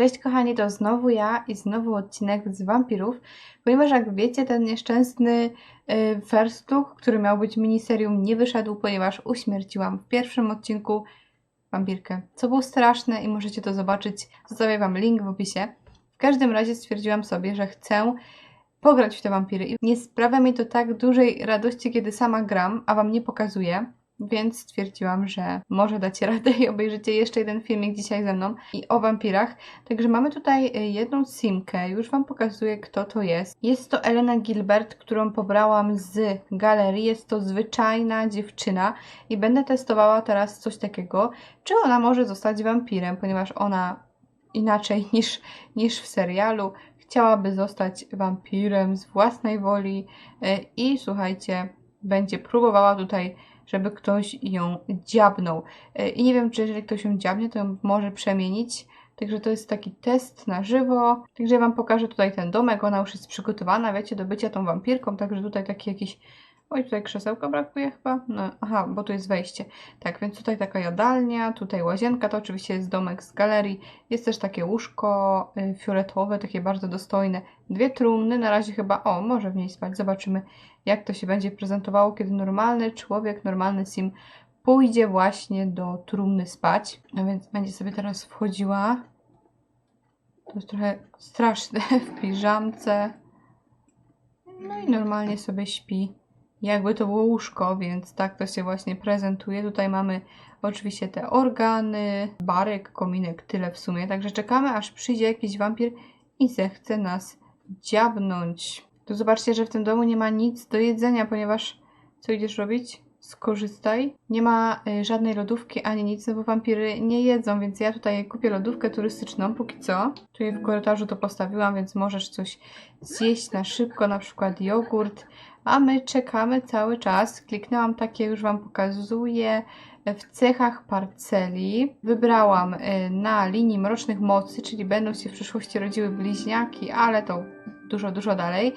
Cześć kochani, to znowu ja i znowu odcinek z wampirów, ponieważ jak wiecie, ten nieszczęsny y, first look, który miał być miniserium, nie wyszedł, ponieważ uśmierciłam w pierwszym odcinku wampirkę, co było straszne i możecie to zobaczyć. Zostawię Wam link w opisie. W każdym razie stwierdziłam sobie, że chcę pograć w te wampiry i nie sprawia mi to tak dużej radości, kiedy sama gram, a Wam nie pokazuję. Więc stwierdziłam, że może dacie radę i obejrzycie jeszcze jeden filmik dzisiaj ze mną i o wampirach. Także mamy tutaj y, jedną simkę, już Wam pokazuję kto to jest. Jest to Elena Gilbert, którą pobrałam z galerii. Jest to zwyczajna dziewczyna i będę testowała teraz coś takiego, czy ona może zostać wampirem, ponieważ ona inaczej niż, niż w serialu chciałaby zostać wampirem z własnej woli y, i słuchajcie, będzie próbowała tutaj żeby ktoś ją dziabnął. E, I nie wiem, czy jeżeli ktoś ją dziabnie, to ją może przemienić. Także to jest taki test na żywo. Także ja Wam pokażę tutaj ten domek. Ona już jest przygotowana, wiecie, do bycia tą wampirką. Także tutaj taki jakiś Oj, tutaj krzesełka brakuje chyba. No, aha, bo tu jest wejście. Tak, więc tutaj taka jadalnia, tutaj łazienka, to oczywiście jest domek z galerii. Jest też takie łóżko y, fioletowe, takie bardzo dostojne. Dwie trumny, na razie chyba, o, może w niej spać. Zobaczymy, jak to się będzie prezentowało, kiedy normalny człowiek, normalny sim pójdzie właśnie do trumny spać. A więc będzie sobie teraz wchodziła. To jest trochę straszne w piżamce. No i normalnie sobie śpi jakby to było łóżko, więc tak to się właśnie prezentuje. Tutaj mamy oczywiście te organy, barek, kominek, tyle w sumie. Także czekamy, aż przyjdzie jakiś wampir i zechce nas dziabnąć. Tu zobaczcie, że w tym domu nie ma nic do jedzenia, ponieważ co idziesz robić? Skorzystaj. Nie ma y, żadnej lodówki ani nic, no bo wampiry nie jedzą, więc ja tutaj kupię lodówkę turystyczną póki co. Tutaj w korytarzu to postawiłam, więc możesz coś zjeść na szybko, na przykład jogurt a my czekamy cały czas. Kliknęłam takie, już Wam pokazuję. W cechach parceli wybrałam y, na linii mrocznych mocy, czyli będą się w przyszłości rodziły bliźniaki, ale to dużo, dużo dalej.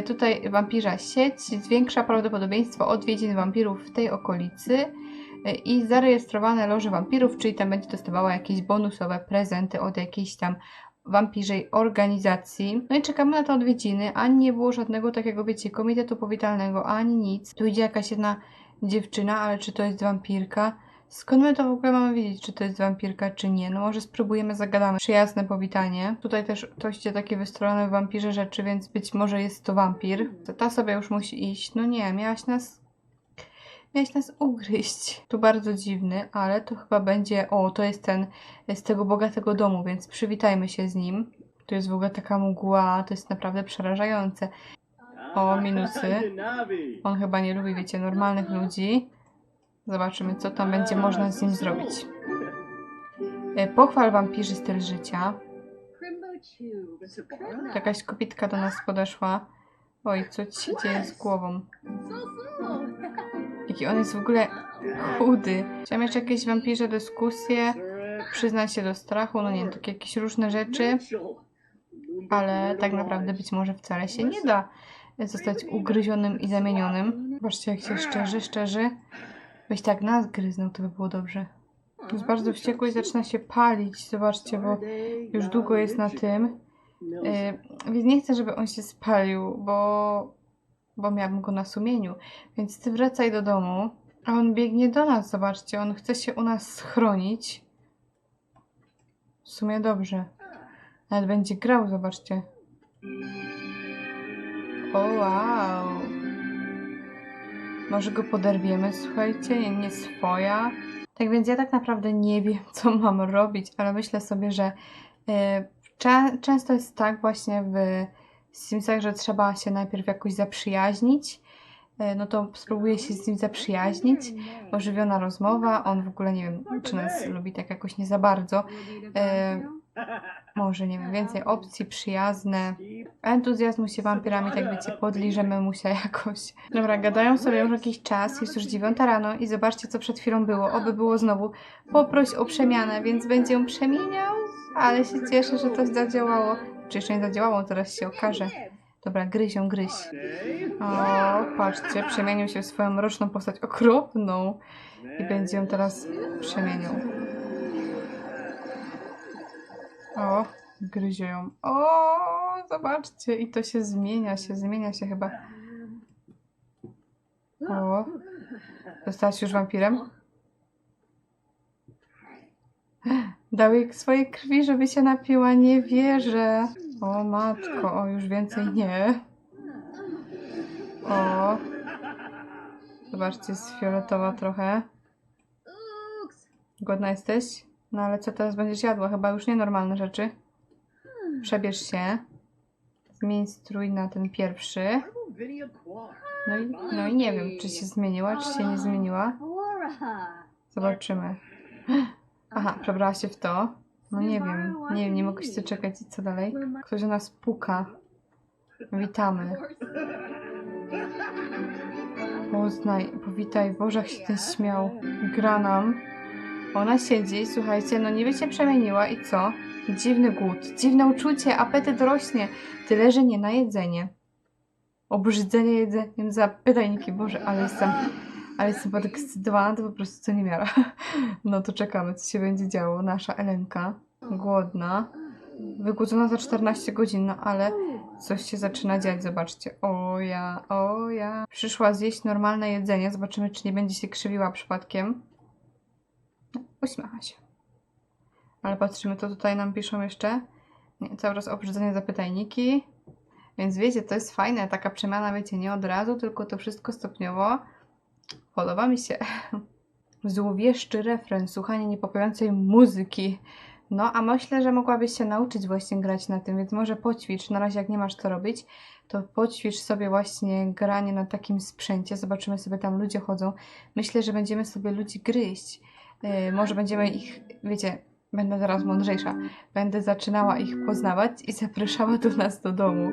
Y, tutaj wampirza sieć zwiększa prawdopodobieństwo odwiedzin wampirów w tej okolicy y, i zarejestrowane loże wampirów, czyli tam będzie dostawała jakieś bonusowe prezenty od jakiejś tam wampirzej organizacji. No i czekamy na te odwiedziny. Ani nie było żadnego takiego, wiecie, komitetu powitalnego, ani nic. Tu idzie jakaś jedna dziewczyna, ale czy to jest wampirka? Skąd my to w ogóle mamy wiedzieć, czy to jest wampirka, czy nie? No może spróbujemy, zagadamy. Przyjazne powitanie. Tutaj też to idzie takie wystrojone w wampirze rzeczy, więc być może jest to wampir. Ta sobie już musi iść. No nie, miałaś nas Miałeś nas ugryźć. To bardzo dziwny, ale to chyba będzie... O, to jest ten z tego bogatego domu, więc przywitajmy się z nim. Tu jest w ogóle taka mgła, to jest naprawdę przerażające. O, minusy. On chyba nie lubi, wiecie, normalnych ludzi. Zobaczymy, co tam będzie można z nim zrobić. E, pochwal wampirzy styl życia. Jakaś kobitka do nas podeszła. Oj, co ci się dzieje z głową? Jaki on jest w ogóle chudy. Chciałam jeszcze jakieś wampirze dyskusje, przyznać się do strachu, no nie takie jakieś różne rzeczy. Ale tak naprawdę być może wcale się nie da zostać ugryzionym i zamienionym. Zobaczcie, jak się szczerzy, szczerzy. Byś tak nas gryznął, to by było dobrze. Jest bardzo wściekły i zaczyna się palić. Zobaczcie, bo już długo jest na tym. Yy, więc nie chcę, żeby on się spalił, bo bo miałabym go na sumieniu. Więc ty wracaj do domu. A on biegnie do nas, zobaczcie. On chce się u nas schronić. W sumie dobrze. Nawet będzie grał, zobaczcie. O wow. Może go poderwiemy, słuchajcie, nie, swoja. Tak więc ja tak naprawdę nie wiem, co mam robić, ale myślę sobie, że yy, często jest tak właśnie w Simsach, że trzeba się najpierw jakoś zaprzyjaźnić. E, no to spróbuję się z nim zaprzyjaźnić. Ożywiona rozmowa. On w ogóle nie wiem, czy nas lubi tak jakoś nie za bardzo. E, może, nie wiem, więcej opcji, przyjazne. Entuzjazmu się wampirami, tak wiecie, podliżemy mu się jakoś. Dobra, gadają sobie już jakiś czas, jest już dziewiąta rano i zobaczcie, co przed chwilą było. Oby było znowu. Poproś o przemianę, więc będzie ją przemieniał, ale się cieszę, że to zadziałało. Czy jeszcze nie zadziałało, zaraz się okaże. Dobra, gryź ją, gryź. O, patrzcie, przemienił się w swoją mroczną postać okropną. I będzie ją teraz przemieniał. O, gryzie ją. O, zobaczcie. I to się zmienia, się zmienia się chyba. O, zostałaś już wampirem? Dał jej swoje krwi, żeby się napiła. Nie wierzę. O matko, o już więcej nie. O. Zobaczcie, jest fioletowa trochę. Głodna jesteś? No ale co teraz będziesz jadła? Chyba już nienormalne rzeczy. Przebierz się. Zmień strój na ten pierwszy. No i, no i nie wiem, czy się zmieniła, czy się nie zmieniła. Zobaczymy. Aha, przebrała się w to. No nie wiem, nie wiem, nie mogę się doczekać. I co dalej? Ktoś do nas puka. Witamy. Poznaj, powitaj, jak się ten śmiał. Gra nam. Ona siedzi, słuchajcie, no niby się przemieniła i co? Dziwny głód, dziwne uczucie, apetyt rośnie. Tyle, że nie na jedzenie. Obrzydzenie jedzeniem za pytajniki, Boże, ale jestem, ale jestem podekscytowana, to po prostu co nie miara. No to czekamy, co się będzie działo. Nasza Elenka, głodna, wygłodzona za 14 godzin, no ale coś się zaczyna dziać, zobaczcie. O ja, o ja. Przyszła zjeść normalne jedzenie, zobaczymy, czy nie będzie się krzywiła przypadkiem. Uśmiecha się. Ale patrzymy, to tutaj nam piszą jeszcze. Nie, cały czas obrzydzenie zapytajniki. Więc wiecie, to jest fajne, taka przemiana, wiecie, nie od razu, tylko to wszystko stopniowo. Podoba mi się. Złowieszczy refren, słuchanie niepokojącej muzyki. No, a myślę, że mogłabyś się nauczyć właśnie grać na tym, więc może poćwicz. Na razie, jak nie masz co robić, to poćwicz sobie właśnie granie na takim sprzęcie. Zobaczymy sobie, tam ludzie chodzą. Myślę, że będziemy sobie ludzi gryźć. Yy, może będziemy ich, wiecie, będę teraz mądrzejsza. Będę zaczynała ich poznawać i zapraszała do nas do domu,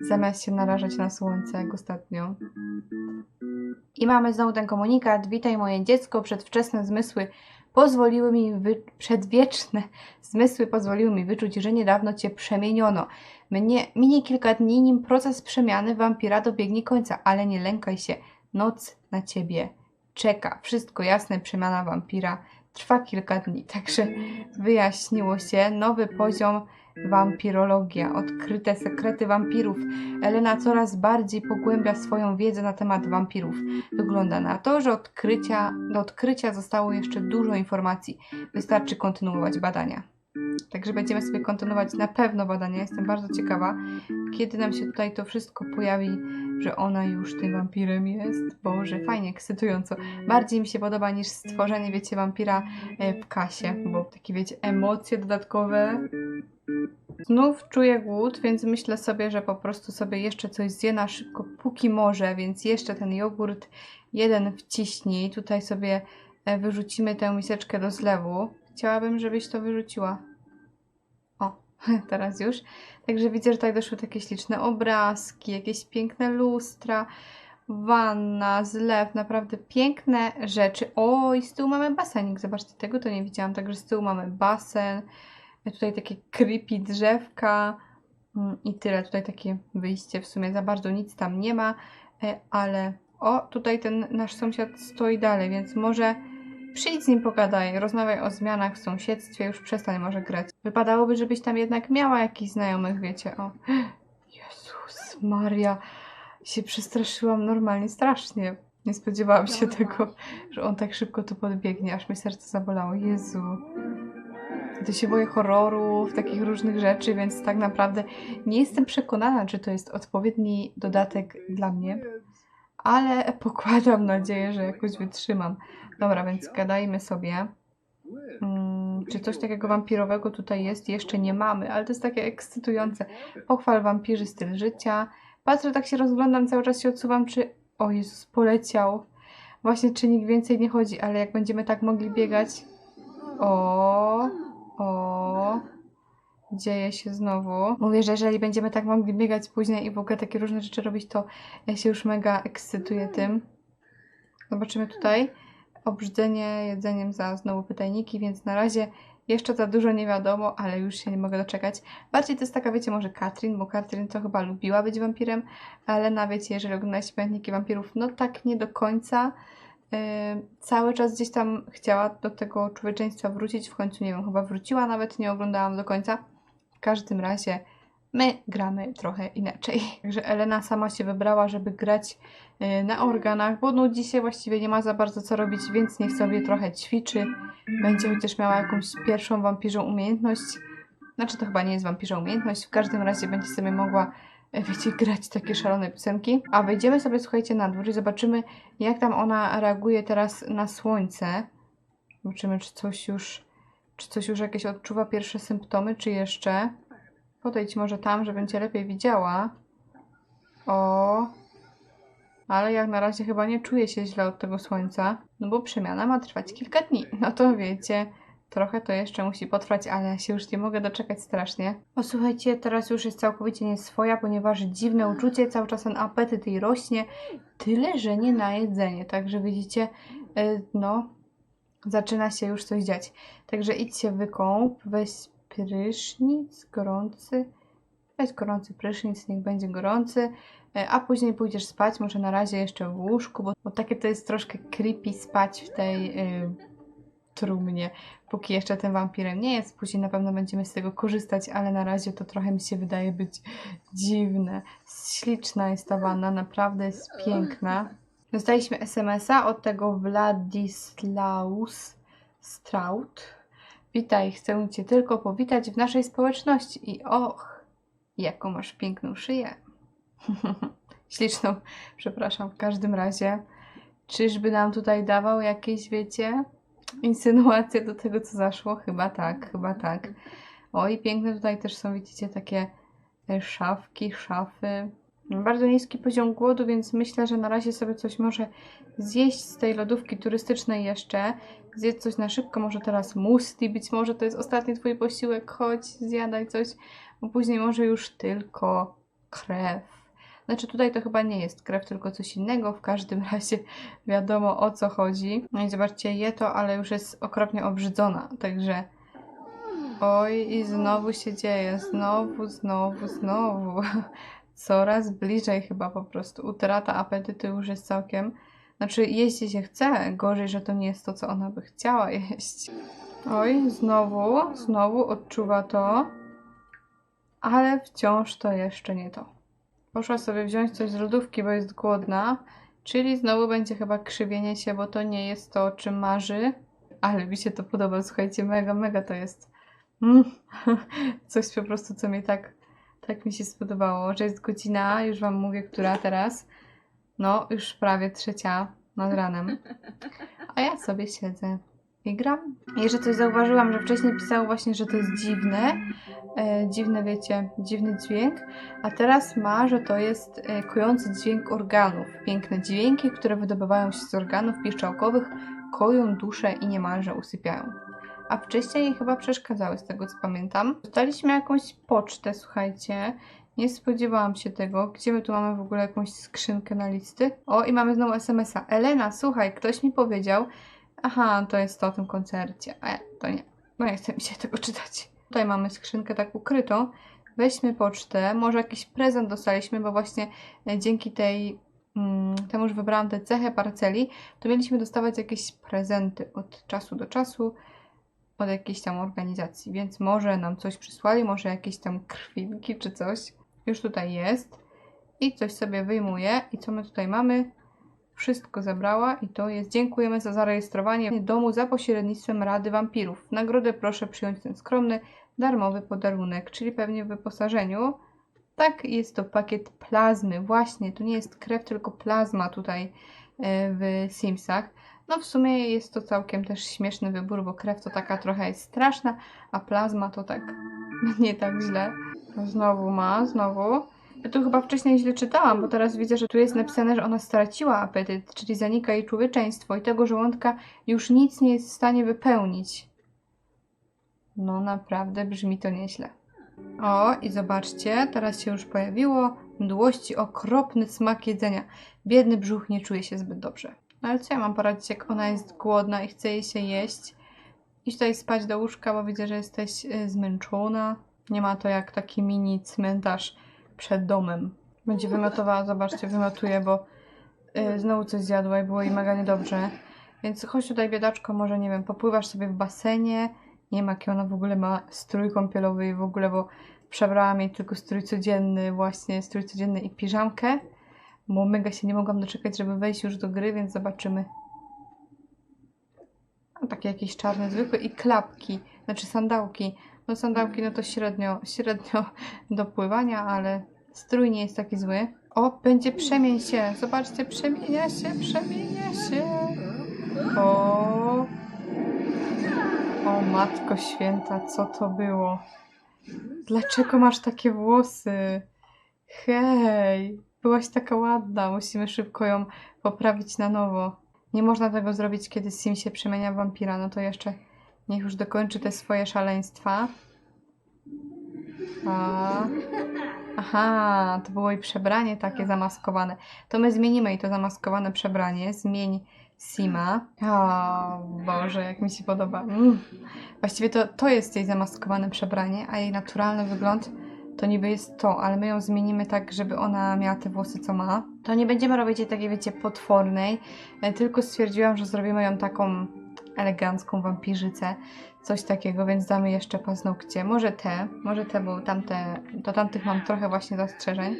zamiast się narażać na słońce, jak ostatnio. I mamy znowu ten komunikat. Witaj moje dziecko, przedwczesne zmysły pozwoliły mi, wy... przedwieczne zmysły pozwoliły mi wyczuć, że niedawno Cię przemieniono. Mnie, minie kilka dni, nim proces przemiany wampira dobiegnie końca, ale nie lękaj się. Noc na Ciebie czeka. Wszystko jasne, przemiana wampira trwa kilka dni. Także wyjaśniło się nowy poziom wampirologia, odkryte sekrety wampirów. Elena coraz bardziej pogłębia swoją wiedzę na temat wampirów. Wygląda na to, że odkrycia, do odkrycia zostało jeszcze dużo informacji. Wystarczy kontynuować badania. Także będziemy sobie kontynuować na pewno badania. Jestem bardzo ciekawa, kiedy nam się tutaj to wszystko pojawi, że ona już tym wampirem jest. Boże, fajnie, ekscytująco. Bardziej mi się podoba niż stworzenie, wiecie, wampira e, w kasie, bo takie, wiecie, emocje dodatkowe. Znów czuję głód, więc myślę sobie, że po prostu sobie jeszcze coś zje na szybko, póki może, więc jeszcze ten jogurt jeden wciśnij. Tutaj sobie e, wyrzucimy tę miseczkę do zlewu. Chciałabym, żebyś to wyrzuciła. O, teraz już. Także widzę, że tutaj doszły takie śliczne obrazki, jakieś piękne lustra, wanna, zlew, naprawdę piękne rzeczy. O, i z tyłu mamy basenik, zobaczcie, tego to nie widziałam, także z tyłu mamy basen, tutaj takie creepy drzewka mm, i tyle, tutaj takie wyjście, w sumie za bardzo nic tam nie ma, e, ale o, tutaj ten nasz sąsiad stoi dalej, więc może przyjdź z nim pogadaj, rozmawiaj o zmianach w sąsiedztwie, już przestań może grać. Wypadałoby, żebyś tam jednak miała jakichś znajomych, wiecie, o. Jezus Maria, się przestraszyłam normalnie, strasznie. Nie spodziewałam się tego, że on tak szybko tu podbiegnie, aż mi serce zabolało. Jezu. To się boję horrorów, takich różnych rzeczy, więc tak naprawdę nie jestem przekonana, czy to jest odpowiedni dodatek dla mnie, ale pokładam nadzieję, że jakoś wytrzymam. Dobra, więc gadajmy sobie. Mm, czy coś takiego wampirowego tutaj jest? Jeszcze nie mamy, ale to jest takie ekscytujące. Pochwal wampirzy styl życia. Patrzę, tak się rozglądam, cały czas się odsuwam, czy... O Jezus, poleciał. Właśnie, czy nikt więcej nie chodzi, ale jak będziemy tak mogli biegać... O, o, dzieje się znowu. Mówię, że jeżeli będziemy tak mogli biegać później i w ogóle takie różne rzeczy robić, to ja się już mega ekscytuję tym. Zobaczymy tutaj. Obrzydzenie jedzeniem za znowu pytajniki, więc na razie jeszcze za dużo nie wiadomo, ale już się nie mogę doczekać. Bardziej to jest taka, wiecie, może Katrin, bo Katrin to chyba lubiła być wampirem, ale na wiecie, jeżeli oglądacie pamiętniki wampirów, no tak nie do końca. e, cały czas gdzieś tam chciała do tego człowieczeństwa wrócić. W końcu, nie wiem, chyba wróciła, nawet nie oglądałam do końca. Każdym razie my gramy trochę inaczej. Także Elena sama się wybrała, żeby grać e, na organach, bo no dzisiaj właściwie nie ma za bardzo co robić, więc niech sobie trochę ćwiczy. Będzie chociaż miała jakąś pierwszą wampirzą umiejętność. Znaczy to chyba nie jest wampirza umiejętność, w każdym razie będzie sobie mogła, e, wiecie, grać takie szalone piosenki. A wejdziemy sobie, słuchajcie, na dwór i zobaczymy, jak tam ona reaguje teraz na słońce. Zobaczymy, czy coś już, czy coś już jakieś odczuwa pierwsze symptomy, czy jeszcze. Podejdź może tam, żeby cię lepiej widziała. O. Ale jak na razie chyba nie czuje się źle od tego słońca, no bo przemiana ma trwać kilka dni. No to wiecie, trochę to jeszcze musi potrwać, ale ja się już nie mogę doczekać strasznie. O słuchajcie, teraz już jest całkowicie nieswoja, ponieważ dziwne uczucie, cały czas ten apetyt jej rośnie, tyle, że nie na jedzenie. Także widzicie, y, no, zaczyna się już coś dziać. Także idź się wykąp, weź prysznic gorący, weź gorący prysznic, niech będzie gorący, e, a później pójdziesz spać, może na razie jeszcze w łóżku, bo, bo takie to jest troszkę creepy spać w tej y, trumnie, póki jeszcze tym wampirem nie jest. Później na pewno będziemy z tego korzystać, ale na razie to trochę mi się wydaje być dziwne. Śliczna jest ta wanna, naprawdę jest piękna. Dostaliśmy SMS-a od tego Wladislaus Straut. Witaj, chcę Cię tylko powitać w naszej społeczności i och, jaką masz piękną szyję. Śliczną, przepraszam, w każdym razie. Czyżby nam tutaj dawał jakieś, wiecie, insynuacje do tego, co zaszło? Chyba tak, chyba tak. Oj, piękne tutaj też są, widzicie, takie e, szafki, szafy. Bardzo niski poziom głodu, więc myślę, że na razie sobie coś może zjeść z tej lodówki turystycznej jeszcze. Zjedz coś na szybko, może teraz musti, być może to jest ostatni twój posiłek, chodź, zjadaj coś, bo później może już tylko krew. Znaczy tutaj to chyba nie jest krew, tylko coś innego. W każdym razie wiadomo o co chodzi. No i zobaczcie, je to, ale już jest okropnie obrzydzona. Także oj i znowu się dzieje. Znowu, znowu, znowu. Coraz bliżej chyba po prostu. Utrata apetytu już jest całkiem. Znaczy jeść się chce. Gorzej, że to nie jest to, co ona by chciała jeść. Oj, znowu, znowu odczuwa to. Ale wciąż to jeszcze nie to. Poszła sobie wziąć coś z lodówki, bo jest głodna. Czyli znowu będzie chyba krzywienie się, bo to nie jest to, o czym marzy. Ale mi się to podoba, słuchajcie, mega, mega to jest. Mm. Coś po prostu, co mnie tak, tak mi się spodobało, że jest godzina, już Wam mówię, która teraz. No, już prawie trzecia nad ranem. A ja sobie siedzę i gram. Jeszcze coś zauważyłam, że wcześniej pisało właśnie, że to jest dziwne. E, dziwne, wiecie, dziwny dźwięk. A teraz ma, że to jest e, kojący dźwięk organów. Piękne dźwięki, które wydobywają się z organów piszczałkowych, koją duszę i niemalże usypiają. A wcześniej chyba przeszkadzały, z tego co pamiętam. Dostaliśmy jakąś pocztę, słuchajcie. Nie spodziewałam się tego. Gdzie my tu mamy w ogóle jakąś skrzynkę na listy? O, i mamy znowu SMS-a. Elena, słuchaj, ktoś mi powiedział, Aha, to jest to o tym koncercie. E, to nie. No nie chcę mi się tego czytać. Tutaj mamy skrzynkę tak ukrytą. Weźmy pocztę. Może jakiś prezent dostaliśmy, bo właśnie e, dzięki tej mm, temu, że wybrałam tę cechę parceli, to mieliśmy dostawać jakieś prezenty od czasu do czasu od jakiejś tam organizacji, więc może nam coś przysłali, może jakieś tam krwinki czy coś. Już tutaj jest. I coś sobie wyjmuję. I co my tutaj mamy? Wszystko zabrała i to jest dziękujemy za zarejestrowanie domu za pośrednictwem Rady Wampirów. W nagrodę proszę przyjąć ten skromny, darmowy podarunek, czyli pewnie w wyposażeniu. Tak, jest to pakiet plazmy. Właśnie, to nie jest krew, tylko plazma tutaj e, w Simsach. No w sumie jest to całkiem też śmieszny wybór, bo krew to taka trochę jest straszna, a plazma to tak nie tak źle. Znowu ma, znowu. Ja tu chyba wcześniej źle czytałam, bo teraz widzę, że tu jest napisane, że ona straciła apetyt, czyli zanika jej człowieczeństwo i tego żołądka już nic nie jest w stanie wypełnić. No naprawdę brzmi to nieźle. O, i zobaczcie, teraz się już pojawiło mdłości, okropny smak jedzenia. Biedny brzuch nie czuje się zbyt dobrze. No ale co ja mam poradzić, jak ona jest głodna i chce jej się jeść? Idź tutaj spać do łóżka, bo widzę, że jesteś y, zmęczona. Nie ma to jak taki mini cmentarz przed domem. Będzie wymiotowała, zobaczcie, wymiotuje, bo y, znowu coś zjadła i było jej mega niedobrze. Więc chodź tutaj, biedaczko, może nie wiem, popływasz sobie w basenie. Nie wiem, jaki ona w ogóle ma strój kąpielowy i w ogóle, bo przebrałam jej tylko strój codzienny, właśnie strój codzienny i piżamkę. Bo mega się nie mogłam doczekać, żeby wejść już do gry, więc zobaczymy. A takie jakieś czarne, zwykłe i klapki, znaczy sandałki. No sandałki no to średnio, średnio do pływania, ale strój nie jest taki zły. O, będzie przemień się. Zobaczcie, przemienia się, przemienia się. O, o matko święta, co to było? Dlaczego masz takie włosy? Hej, byłaś taka ładna, musimy szybko ją poprawić na nowo. Nie można tego zrobić, kiedy Sim się przemienia w wampira, no to jeszcze niech już dokończy te swoje szaleństwa. A. Aha, to było i przebranie takie zamaskowane. To my zmienimy i to zamaskowane przebranie. Zmień Sima. O Boże, jak mi się podoba. Mm. Właściwie to, to jest jej zamaskowane przebranie, a jej naturalny wygląd to niby jest to, ale my ją zmienimy tak, żeby ona miała te włosy, co ma. To nie będziemy robić jej takiej, wiecie, potwornej, e, tylko stwierdziłam, że zrobimy ją taką elegancką wampirzycę, coś takiego, więc damy jeszcze paznokcie. Może te, może te, bo tamte, do tamtych mam trochę właśnie zastrzeżeń.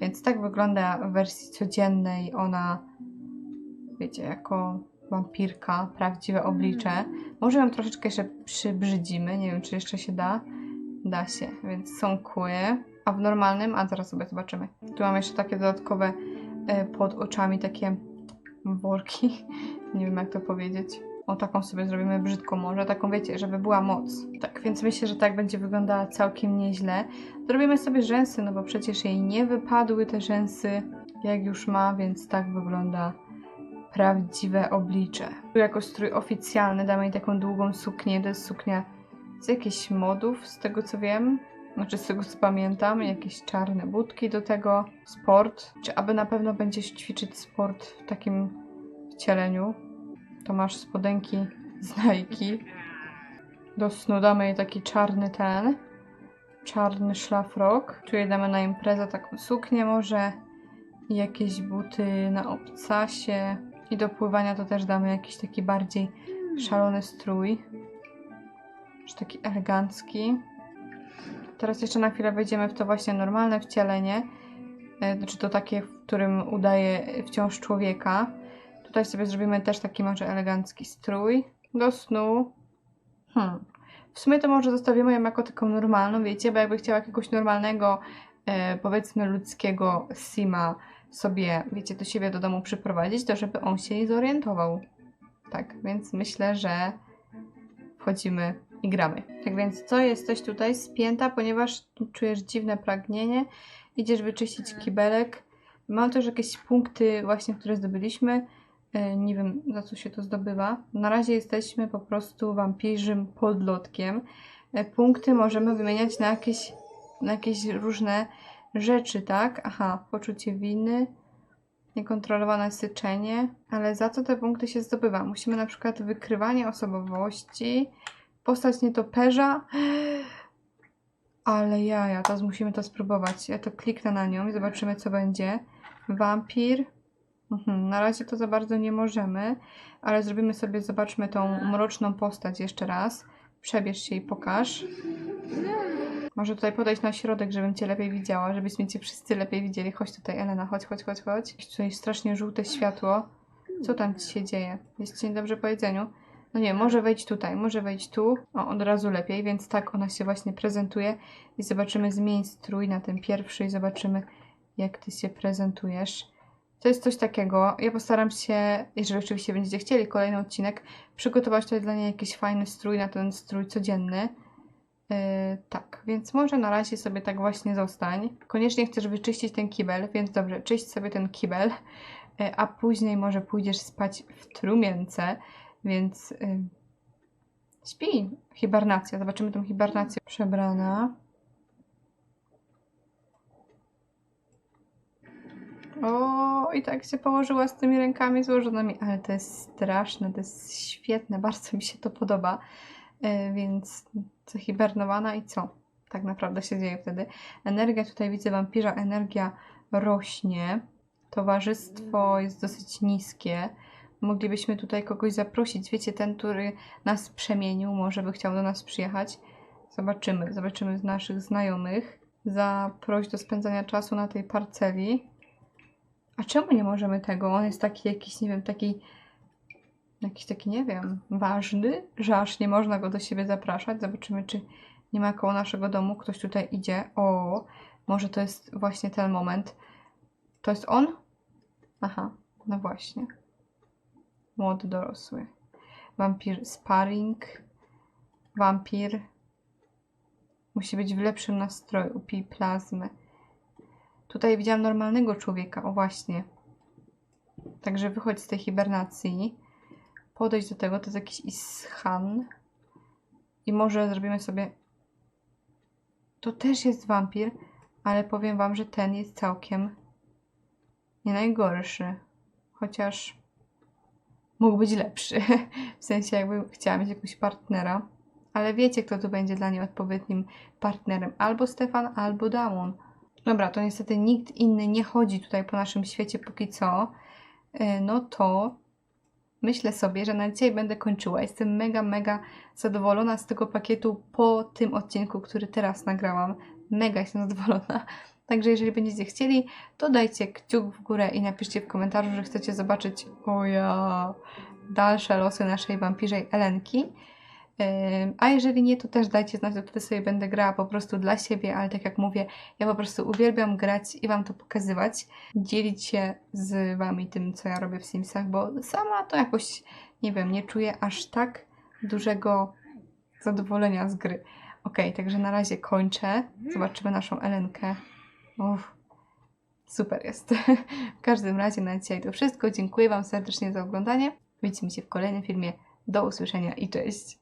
Więc tak wygląda w wersji codziennej ona, wiecie, jako wampirka, prawdziwe oblicze. Może ją troszeczkę jeszcze przybrzydzimy, nie wiem, czy jeszcze się da. Da się, więc są kły. A w normalnym, a zaraz sobie zobaczymy. Tu mam jeszcze takie dodatkowe e, pod oczami, takie worki. Nie wiem, jak to powiedzieć. O, taką sobie zrobimy brzydko może, taką wiecie, żeby była moc. Tak, więc myślę, że tak będzie wyglądała całkiem nieźle. Zrobimy sobie rzęsy, no bo przecież jej nie wypadły te rzęsy, jak już ma, więc tak wygląda prawdziwe oblicze. Tu jako strój oficjalny damy jej taką długą suknię, to jest suknia z jakichś modów, z tego co wiem. Znaczy z tego co pamiętam, jakieś czarne budki do tego, sport. Czy aby na pewno będziesz ćwiczyć sport w takim wcieleniu? To masz spodenki z Nike. Do snu damy jej taki czarny ten, czarny szlafrok. Tu damy na imprezę taką suknię może i jakieś buty na obcasie. I do pływania to też damy jakiś taki bardziej szalony strój. Czy taki elegancki. Teraz jeszcze na chwilę wejdziemy w to właśnie normalne wcielenie. E, Znaczy to takie, w którym udaje wciąż człowieka. Tutaj sobie zrobimy też taki może elegancki strój do snu. Hmm. W sumie to może zostawimy ją jako taką normalną, wiecie, bo jakby chciała jakiegoś normalnego, e, powiedzmy ludzkiego sima sobie, wiecie, do siebie do domu przyprowadzić, to żeby on się nie zorientował. Tak, więc myślę, że wchodzimy i gramy. Tak więc co, jesteś tutaj spięta, ponieważ czujesz dziwne pragnienie, idziesz wyczyścić kibelek. Mam też jakieś punkty właśnie, które zdobyliśmy. E, Nie wiem, za co się to zdobywa. Na razie jesteśmy po prostu wampirzym podlotkiem. E, Punkty możemy wymieniać na jakieś, na jakieś różne rzeczy, tak? Aha, poczucie winy, niekontrolowane syczenie. Ale za co te punkty się zdobywa? Musimy na przykład wykrywanie osobowości, postać nietoperza. Ale jaja, teraz musimy to spróbować. Ja to kliknę na nią i zobaczymy, co będzie. Wampir. Mhm, na razie to za bardzo nie możemy, ale zrobimy sobie, zobaczmy tą mroczną postać jeszcze raz. Przebierz się i pokaż. Może tutaj podejść na środek, żebym Cię lepiej widziała, żebyśmy Cię wszyscy lepiej widzieli. Chodź tutaj, Elena, chodź, chodź, chodź, chodź. Tutaj strasznie żółte światło. Co tam Ci się dzieje? Jest Ci niedobrze po jedzeniu? No nie, może wejść tutaj, może wejść tu. O, od razu lepiej, więc tak ona się właśnie prezentuje. I zobaczymy, zmień strój na ten pierwszy i zobaczymy, jak Ty się prezentujesz. To jest coś takiego. Ja postaram się, jeżeli oczywiście będziecie chcieli kolejny odcinek, przygotować tutaj dla niej jakiś fajny strój na ten strój codzienny. Yy, tak, więc może na razie sobie tak właśnie zostań. Koniecznie chcesz wyczyścić ten kibel, więc dobrze, czyść sobie ten kibel, yy, a później może pójdziesz spać w trumience, więc yy, śpi. Hibernacja, zobaczymy tą hibernację. Przebrana. O, i tak się położyła z tymi rękami złożonymi, ale to jest straszne, to jest świetne, bardzo mi się to podoba. E, Więc zahibernowana i co? Tak naprawdę się dzieje wtedy. Energia tutaj widzę wampirza, energia rośnie. towarzystwo jest dosyć niskie. Moglibyśmy tutaj kogoś zaprosić. Wiecie, ten, który nas przemienił, może by chciał do nas przyjechać. Zobaczymy, zobaczymy z naszych znajomych. Zaproś do spędzania czasu na tej parceli. A czemu nie możemy tego? On jest taki jakiś, nie wiem, taki jakiś taki, nie wiem, ważny, że aż nie można go do siebie zapraszać. Zobaczymy, czy nie ma koło naszego domu. Ktoś tutaj idzie. O, może to jest właśnie ten moment. To jest on? Aha, no właśnie. Młody dorosły. Wampir sparring. Wampir. Musi być w lepszym nastroju. Pij plazmę. Tutaj widziałam normalnego człowieka. O właśnie. Także wychodź z tej hibernacji. Podejdź do tego. To jest jakiś Ishan. I może zrobimy sobie... To też jest wampir, ale powiem wam, że ten jest całkiem nie najgorszy. Chociaż mógł być lepszy. W sensie jakby chciała mieć jakiegoś partnera. Ale wiecie, kto tu będzie dla niej odpowiednim partnerem. Albo Stefan, albo Damon. Dobra, to niestety nikt inny nie chodzi tutaj po naszym świecie póki co. Yy, No to myślę sobie, że na dzisiaj będę kończyła. Jestem mega, mega zadowolona z tego pakietu po tym odcinku, który teraz nagrałam. Mega jestem zadowolona. Także jeżeli będziecie chcieli, to dajcie kciuk w górę i napiszcie w komentarzu, że chcecie zobaczyć o ja, dalsze losy naszej wampirzej Elenki. A jeżeli nie, to też dajcie znać, to wtedy sobie będę grała po prostu dla siebie, ale tak jak mówię, ja po prostu uwielbiam grać i Wam to pokazywać, dzielić się z Wami tym, co ja robię w Simsach, bo sama to jakoś, nie wiem, nie czuję aż tak dużego zadowolenia z gry. Ok, także na razie kończę. Zobaczymy naszą Elenkę. Uff, super jest. w każdym razie na dzisiaj to wszystko. Dziękuję Wam serdecznie za oglądanie. Widzimy się w kolejnym filmie. Do usłyszenia i cześć!